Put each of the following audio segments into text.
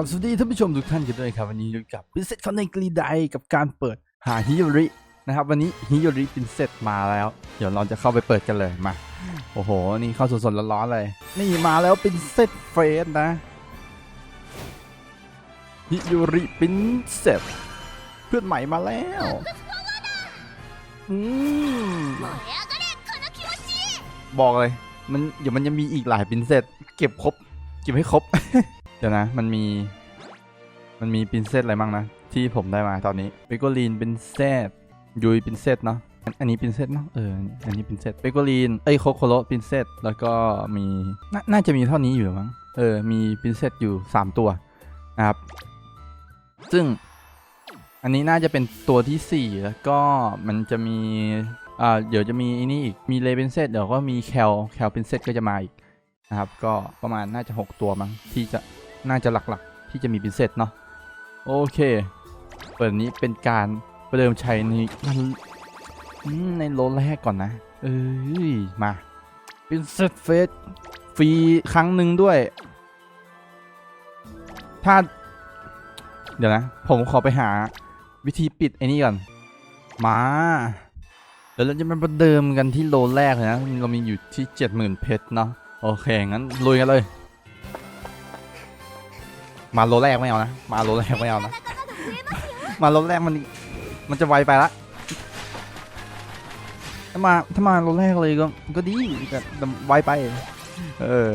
ับ สวัสดีท่านผู้ชมทุกท่านกันด้วยครับ วันนี้อยู่กับพิเศษคอนเนกรีไดกับการเปิดหาฮิโยรินะครับ วันนี้ฮิโยริพินเซตมาแล้ว เดี๋ยวเราจะเข้าไปเปิดกันเลยมา โอ้โห นี่เข้าสดๆร้อนๆเลย นี่มาแล้วพินเซตเฟสนะฮิโยริพินเซตเพื่อนใหม่มาแล้วอืมบอกเลย มันเดี๋ยวมันจะมีอีกหลายพินเซตเก็บครบเก็บให้ครบ เดี๋ยวนะ มันมี มันมีปรินเซตอะไรบ้างนะ ที่ผมได้มาตอนนี้เปโกลีนปรินเซตยุยปรินเซตเนาะอันนี้ปรินเซตเนาะเอออันนี้ปรินเซตเปโกลีนเอ้ยโคโคโรปรินเซตแล้วก็มีนน่าจะมีเท่านี้อยู่มั้งเออมีปรินเซตอยู่ 3 ตัวนะครับ ซึ่งอันนี้น่าจะเป็นตัวที่ 4 แล้วก็มันจะมีอ่าเดี๋ยวจะมีไอันนี้อีกมีเลเ e นเซตเดี๋ยวก็มีแคลแคลเป็นเซตก็จะมาอีกนะครับ ก็ประมาณน่าจะ 6 ตัวมั้งที่จะ น่าจะหลักๆ ที่จะมีเป็นเซตเนาะโอเค เปิดนี้เป็นการประเดิมใชัยในมันในโลแรกก่อนนะ เอ้ย มาเป็นเซตเฟสฟรีครั้งหนึ่งด้วย ถ้า เดี๋ยวนะ ผมขอไปหาวิธีปิดไอ้นี่ก่อน มา เดี๋ยวเราจะมาประเดิมกันที่โลแรกเลยนะ เรามีอยู่ที่ 70,000 เพชรเนาะโอเค งั้นลุยกันเลย มาโลแรกไม่เอานะ มาโลแรกไม่เอานะ มาโลแรกมันมันจะไวไปละ ถ้ามาถ้ามาโลแรกเลยก็ก็ดีแต่แต่ไวไป เออ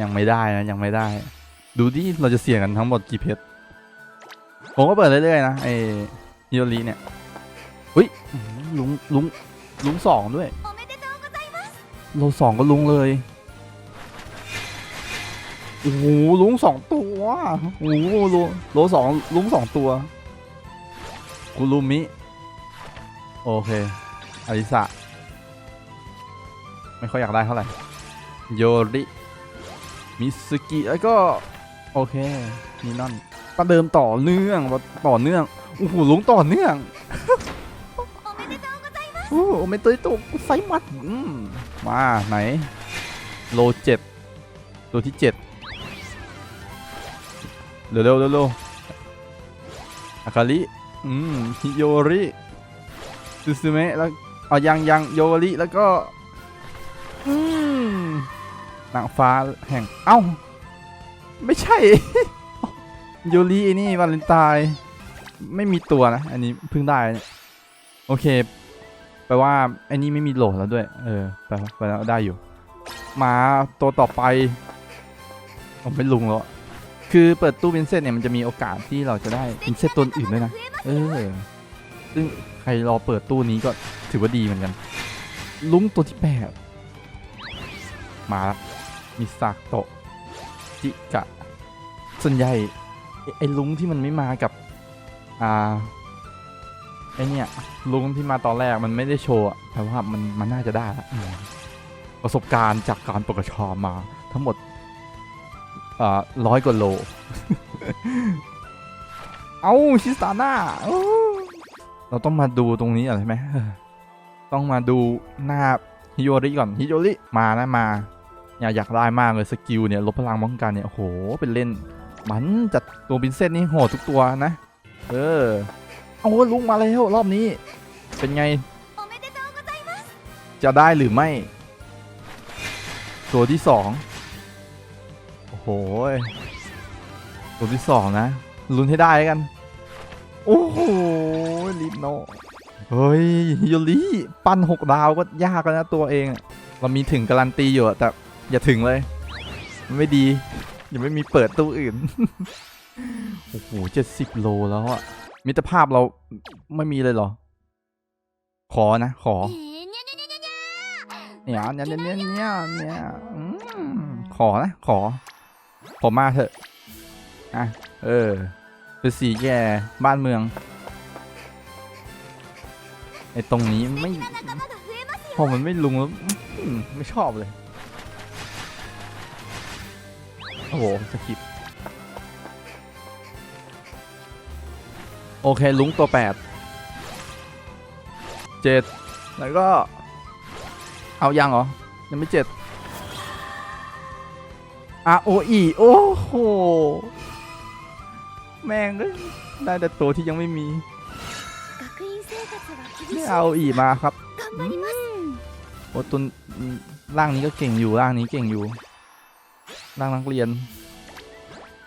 ยังไม่ได้นะยังไม่ได้ ดูดิเราจะเสี่ยงกันทั้งหมดกี่เพชร ผมก็เปิดเรื่อยๆนะไอฮิโอรีเนี่ยอุ้ยลุงลุงลุงสองด้วยโลสองก็ลุงเลย โอ้โหลุงสองตัว ว้าโอ้โหโลโลสองลุ้สองตัวกุลูมิ โอเคอริสะไม่ค่อยอยากได้เท่าไหร่ โยริ มิสกิแล้วก็ โอเคมีนอนประเดิมต่อเนื่องต่อเนื่องโอ้โหลุงต่อเนื่องโอ้โอเมเตยตกไซมัดมาไหน โลเจ็ดตัวที่เจ็ด เร็วเร็วเร็วเร็วอาคาริอืมฮิโยริซูซูเมะแล้วเอายังยังโยริแล้วก็อืมนางฟ้าแห่งเอ้า ไม่ใช่ โยริไอ้นี่วาเลนไทน์ไม่มีตัวนะ อันนี้เพิ่งได้ โอเคแปลว่าไอ้นี่ไม่มีโหลดแล้วด้วย เออแปลว่าแปลว่าได้อยู่ มาตัวต่อไปผมเป็นลุงแล้ว คือเปิดตู้วินเซตเนี่ยมันจะมีโอกาสที่เราจะได้วินเซตตัวอื่นด้วยนะ เออ ซึ่งใครรอเปิดตู้นี้ก็ถือว่าดีเหมือนกัน ลุงตัวที่แปดมาละมิซากโตจิกะ ส่วนใหญ่ไอ้ลุงที่มันไม่มากับอ่าไอเนี่ยลุงที่มาตอนแรกมันไม่ได้โชว์แต่ว่ามันมันน่าจะได้ละประสบการณ์จากการประกชอมาทั้งหมด ร้อยกว่าโล เอาชิสตาน่าเราต้องมาดูตรงนี้อะใไหมต้องมาดูหน้าฮิโยริก่อนฮิโยริมานะมาอยากอยากได้มากเลยสกิลเนี่ยลบพลังป้องกันเนี่ยโหเป็นเล่น มันจัดตัวบินเซตนี่โหดทุกตัวนะ เออโอ้ลุงมาแล้วรอบนี้ เป็นไง จะได้หรือไม่ ตัวที่สอง โหตัวที่สองนะลุ้นให้ได้กัน โอ้โหลิโนเฮ้ยยูริปั้นหกดาวก็ยากแล้วนะตัวเอง เรามีถึงการันตีอยู่แต่อย่าถึงเลย ไม่ดี ยังไม่มีเปิดตู้อื่น โอ้โหเจ็ดสิบโลแล้วอะมิตรภาพเราไม่มีเลยเหรอ ขอนะ ขอ เนี่ยเนี่ยเนี่ยเนี่ยเนี่ยขอนะ ขอ ผมมาเถอะ อะ เออดูสีแย่บ้านเมืองไอตรงนี้ไม่พอมันไม่ลุงแล้วไม่ชอบเลย โอ้โหสกิปโอเค ลุงตัวแปดเจ็ดแล้วก็ เอายังเหรอ ยังไม่เจ็ด ROE โอ้โห แม่งได้แต่ตัวที่ยังไม่มีไม่เอาอีมาครับโอตุนร่างนี้ก็เก่งอยู่ร่างนี้เก่งอยู่ร่างนักเรียน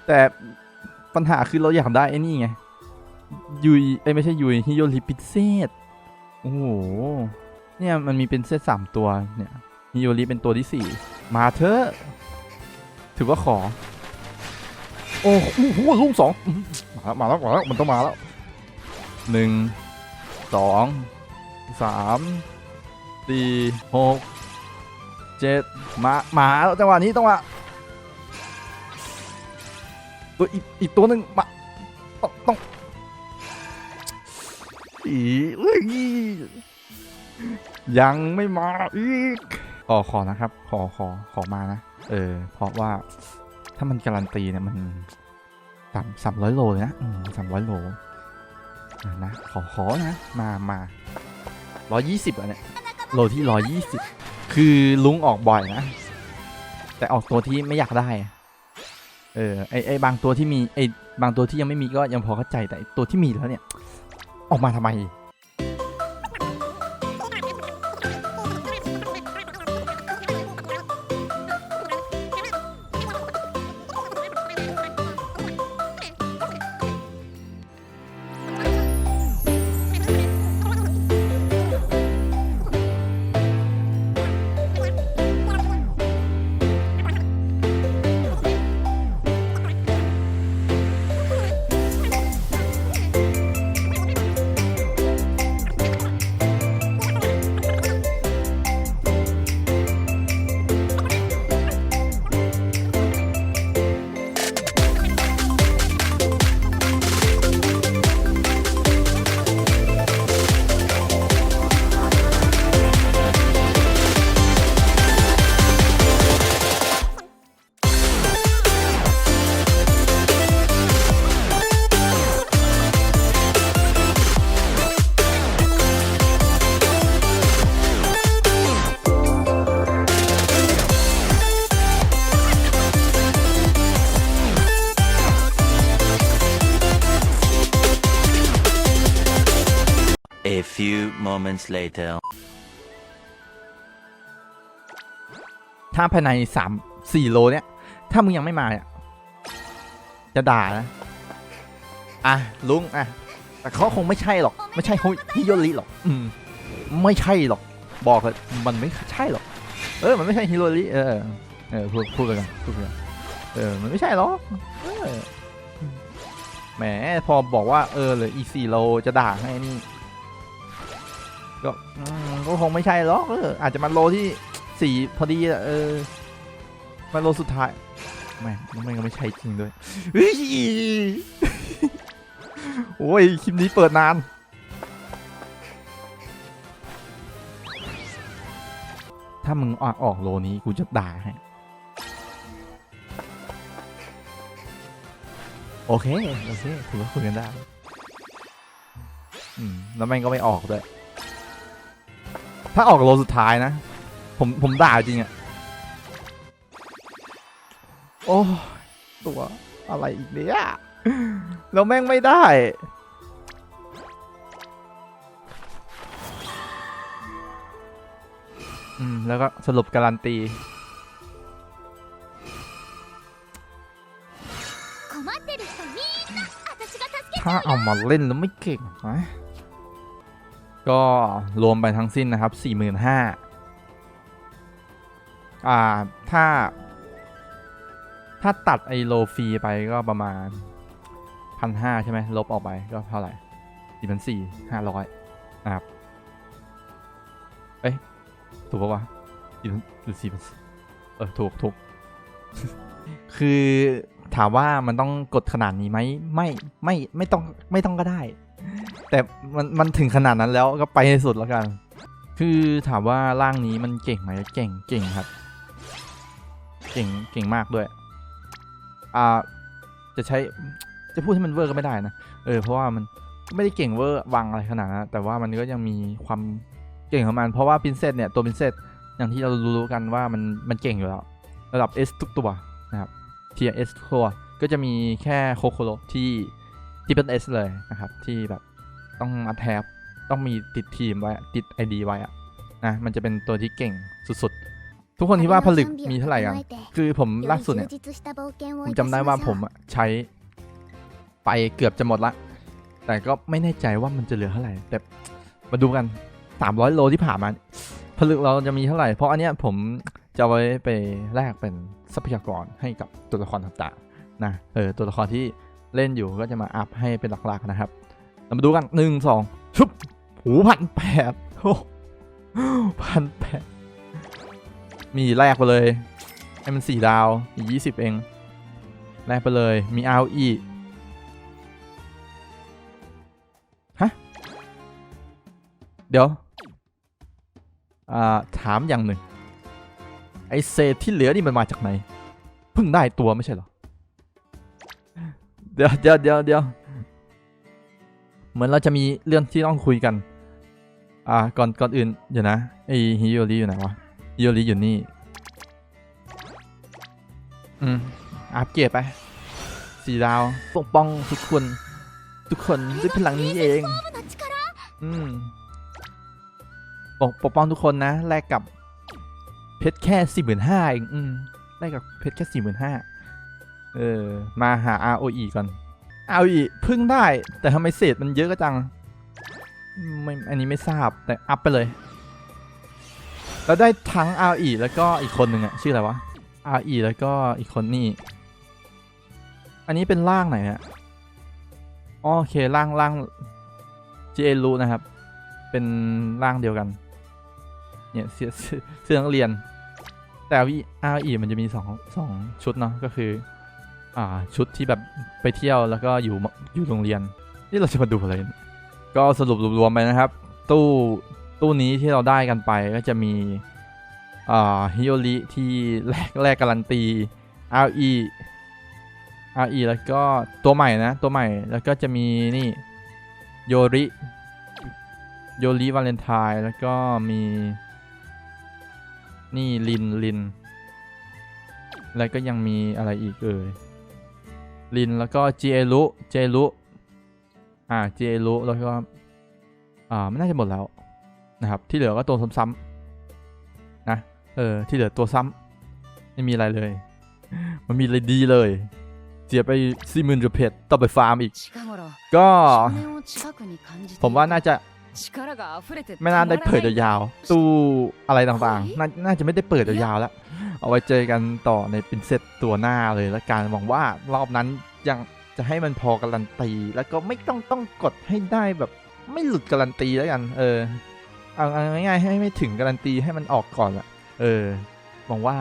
แต่ปัญหาคือเราอยากได้ไอ้นี่ไงยุยไอไม่ใช่ยุยฮิโยริปิเซตโอ้โหเนี่ยมันมีเป็นเซตสามตัวเนี่ยฮิโยริเป็นตัวที่สี่มาเถอะ ถือว่าขอ โอ้โหลุงสองมาแล้วมาแล้วมาแล้วมันต้องมาแล้วหนึ่งสองสามสี่หกเจ็ดมามาแล้วจังหวะนี้ต้องมาตัวอีกอีกตัวหนึ่งมาต้องต้องอีเอ้ยยังไม่มาอีกขอขอนะครับ ขอขอขอมานะ เออ เพราะว่าถ้ามันการันตีเนี่ยมันสามสามร้อยโลเลยนะสามร้อยโลนะขอขอนะ มามาร้อยยี่สิบอะเนี่ยโลที่ร้อยยี่สิบคือลุงออกบ่อยนะ แต่ออกตัวที่ไม่อยากได้ เออไอไอบางตัวที่มีไอบางตัวที่ยังไม่มีก็ยังพอเข้าใจแต่ตัวที่มีแล้วเนี่ย ออกมาทำไม A few moments later. ถ้าภายในสามสี่โลเนี่ย ถ้ามึงยังไม่มาเนี่ยจะด่านะ อะ ลุงอะ แต่เขาคงไม่ใช่หรอก ไม่ใช่ฮิโยริหรอก อืม ไม่ใช่หรอก บอกเลยมันไม่ใช่หรอก เออ มันไม่ใช่ฮิโยริ เออ เออ พูดพูดไปกันพูดไปกันเออ มันไม่ใช่หรอกเออแหม พอบอกว่า เออเหลืออีสี่โลจะด่าให้นี่ ก็อืมก็คงไม่ใช่หรอกเอออาจจะมาโลที่สี่พอดีอะเออมาโลสุดท้ายแม่งแม่ก็ไม่ใช่จริงด้วยเฮ้ยโอ้ยคลิปนี้เปิดนาน ถ้ามึงออกออกโลนี้กูจะด่าให้โอเค โอเคถือว่าคุยกันได้ อืม แล้วแม่งก็ไม่ออกด้วย ถ้าออกโลสุดท้ายนะ ผมผมด่าจริงอะโอ้ตัวอะไรอีกเนี่ยแล้วแม่งไม่ได้แล้วก็สรุปการันตี ถ้าเอามาเล่นแล้วไม่เก่งไหม ก็รวมไปทั้งสิ้นนะครับสี่หมื่นห้าอ่า ถ้า ถ้าตัดไอโลฟรีไปก็ประมาณพันห้าใช่ไหม ลบออกไปก็เท่าไหร่สี่พันสี่ห้าร้อยนะครับ เอ้ย ถูกปะวะสี่พันหรือสี่พันเออ ถูกถูก คือถามว่ามันต้องกดขนาดนี้ไหมไม่ไม่ไม่ต้องไม่ต้องก็ได้ แต่มันมันถึงขนาดนั้นแล้วก็ไปให้สุดแล้วกัน คือถามว่าร่างนี้มันเก่งไหมเก่งเก่งครับ เก่งเก่งมากด้วย อ่า จะใช้จะพูดให้มันเวอร์ก็ไม่ได้นะ เออ เพราะว่ามันไม่ได้เก่งเวอร์วังอะไรขนาดนั้นแต่ว่ามันก็ยังมีความเก่งของมัน เพราะว่าพินเซตเนี่ยตัวพินเซตอย่างที่เรารู้กันว่ามันมันเก่งอยู่แล้ว ระดับ S ทุกตัวนะครับ Tier S ทุกตัวก็จะมีแค่โคโคโรที่ที่เป็น S เลยนะครับ ที่แบบ ต้องมาแทบต้องมีติดทีมไว้ ติด ID ไว้อะนะมันจะเป็นตัวที่เก่งสุดๆ ทุกคนคิดว่าผลึกมีเท่าไหร่กันคือผมล่าสุดเนี่ยผมจำได้ว่าผมอะใช้ไปเกือบจะหมดละ แต่ก็ไม่แน่ใจว่ามันจะเหลือเท่าไหร่ แต่มาดูกัน300โลที่ผ่านมาผลึกเราจะมีเท่าไหร่ เพราะอันเนี้ยผมจะเอาไว้ไปแลกเป็นทรัพยากรให้กับตัวละครต่างๆนะ เออตัวละครที่เล่นอยู่ก็จะมาอัพให้เป็นหลักๆนะครับ เรามาดูกันหนึ่งสองชุบหูพันแปดโอ้พันแปดมีแลกไปเลย ให้มันสี่ดาวอีกยี่สิบเอง แลกไปเลย มีเอาอีฮะ เดี๋ยว อ่า ถามอย่างหนึ่ง ไอเศษที่เหลือนี่มันมาจากไหน เพิ่งได้ตัวไม่ใช่เหรอ เดี๋ยวเดี๋ยวเดี๋ยวเดี๋ยว เหมือนเราจะมีเรื่องที่ต้องคุยกัน อ่า ก่อน ก่อนอื่น เดี๋ยวนะ ไอฮิโยริอยู่ไหนวะฮิโยริอยู่นี่ อืม อัปเกรดไป สี่ดาว ปกป้องทุกคน ทุกคนด้วยพลังนี้เอง อืม ปกปกป้องทุกคนนะ แลกกับ เพชรแค่สี่หมื่นห้าเอง อืม แลกกับเพชรแค่สี่หมื่นห้า เออ มาหา ROE ก่อน ROE เพิ่งได้ แต่ทำไมเศษมันเยอะก็จังไม่อันนี้ไม่ทราบแต่อัพไปเลยแล้วได้ทั้ง RE แล้วก็อีกคนหนึ่งอะชื่ออะไรวะ RE แล้วก็อีกคนนี่ อันนี้เป็นร่างไหนอะโอเคร่างร่าง j จรู้นะครับ เป็นร่างเดียวกัน เนี่ยเสื้อเสื้อเสื้อนักเรียน แต่วี RE มันจะมีสองสองชุดเนาะก็คือ อ่าชุดที่แบบไปเที่ยวแล้วก็อยู่อยู่โรงเรียน นี่เราจะมาดูอะไร ก็สรุปรวมๆไปนะครับ ตู้ตู้นี้ที่เราได้กันไปก็จะมีอ่าฮิโอริที่แรกแรกการันตี RE RE แล้วก็ตัวใหม่นะ ตัวใหม่แล้วก็จะมีนี่โยริโยริวาเลนไทน์แล้วก็มีนี่ลินลิน แล้วก็ยังมีอะไรอีกเอ่ย ลินแล้วก็เจลุเจลุอ่าเจลุแล้วก็อ่าไม่น่าจะหมดแล้วนะครับ ที่เหลือก็ตัวซ้ำๆนะเออที่เหลือตัวซ้ำไม่มีอะไรเลย มันมีอะไรดีเลยเสียไปสี่หมื่นเพชรต้องไปฟาร์มอีก ก็ ผมว่าน่าจะไม่น่าได้เปิดยาวตู้อะไรต่างๆนน่าจะไม่ได้เปิดยาวแล้ว เอาไว้เจอกันต่อในเป็นเซตตัวหน้าเลยแล้วกันหวังว่ารอบนั้นยังจะให้มันพอการันตี แล้วก็ไม่ต้องต้องกดให้ได้แบบ ไม่หลุดการันตีแล้วกัน เออเอาง่ายๆให้ไม่ถึงการันตีให้มันออกก่อนละเออหวังว่า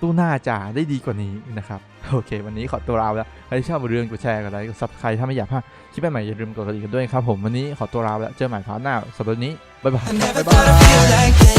ตู้หน้าจะได้ดีกว่านี้นะครับ โอเค วันนี้ขอตัวลาแล้วใครที่ชอบเรื่องกดแชร์กันไลค์กดซับสไครต์ถ้าไม่อยากพลาดคลิปใหม่อย่าลืมกดกระดิ่งกันด้วยครับผมวันนี้ขอตัวลาแล้วเจอใหม่คราวหน้าสำหรับวันนี้บ๊ายบายบ๊ายบาย